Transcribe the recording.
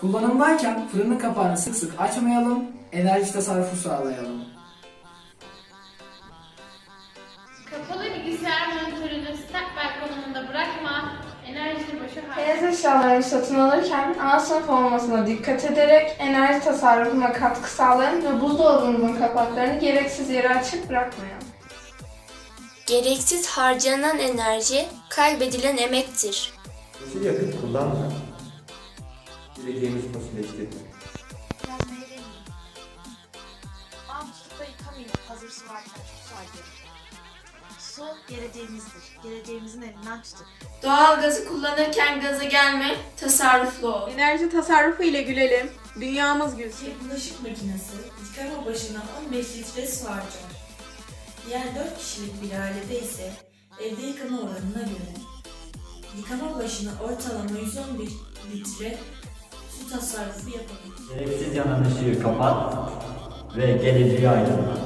Kullanımdayken fırının kapağını sık sık açmayalım, enerji tasarrufu sağlayalım. Kapalı bilgisayar monitörünü stackback konumunda bırakma. Enerjini boşa harcama. Beyaz eşyaları satın alırken ana sınıf olmasına dikkat ederek enerji tasarrufuna katkı sağlayın ve buzdolabınızın kapaklarını gereksiz yere açık bırakmayın. Gereksiz harcanan enerji kaybedilen emektir. Yakıt kullanma. Geleceğimiz fosilleştirme. Biraz meyve tutup hazır su varken çok. Su geleceğimizdir. Geleceğimizin elinden tutun. Doğalgazı kullanırken gaza gelme, tasarruflu ol. Enerji tasarrufu ile gülelim. Dünyamız gülsün. Bir bulaşık makinesi yıkama başına 15 litre su harcar. Diğer 4 kişilik bir ailede ise evde yıkama oranına göre yıkama başına ortalama 111 litre su tasarrufu yapabilir. Gereksiz yanan ışığı kapat ve geleceği aydınlat.